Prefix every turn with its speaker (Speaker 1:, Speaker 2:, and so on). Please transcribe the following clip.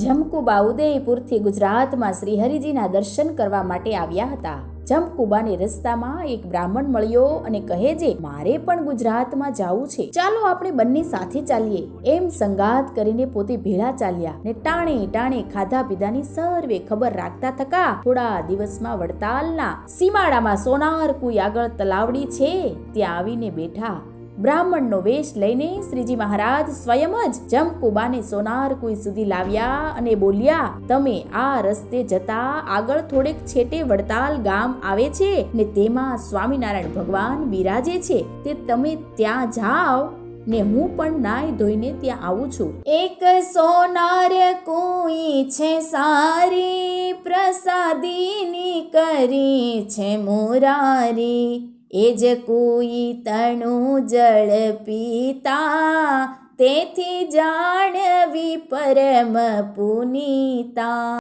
Speaker 1: જમકુબા ઉદયપુરથી ગુજરાતમાં શ્રીહરિજીના દર્શન કરવા માટે આવ્યા હતા. જમકુબાને રસ્તામાં એક બ્રાહ્મણ મળ્યો અને કહે છે, મારે પણ ગુજરાતમાં જવું છે. ચાલો આપણે બંને સાથે ચાલીએ. એમ સંગાત કરીને પોતે ભેળા ચાલ્યા ને ટાણે ટાણે ખાધા પીધાની સર્વે ખબર રાખતા થકા થોડા દિવસમાં વડતાલના સીમાડામાં સોનાર કુઈ આગળ તલાવડી છે. ત્યાં આવીને બેઠા બ્રાહ્મણનો વેશ લઈને શ્રીજી મહારાજ સ્વયં જ જમકુબાને સોનાર કુઈ સુધી લાવ્યા અને બોલ્યા, તમે આ રસ્તે જતા આગળ થોડેક છેટે વડતાલ ગામ આવે છે ને તેમાં સ્વામિનારાયણ ભગવાન બિરાજે છે, તે તમે ત્યાં જાઓ ને હું પણ નાઈ ધોઈને ત્યાં આવું છું. એક સોનાર કુઈ છે સારી, પ્રસાદીની કરી છે મુરારી એ જ કુઈ તણું જળ પીતા તેથી જાણવી પરમ પુનીતા.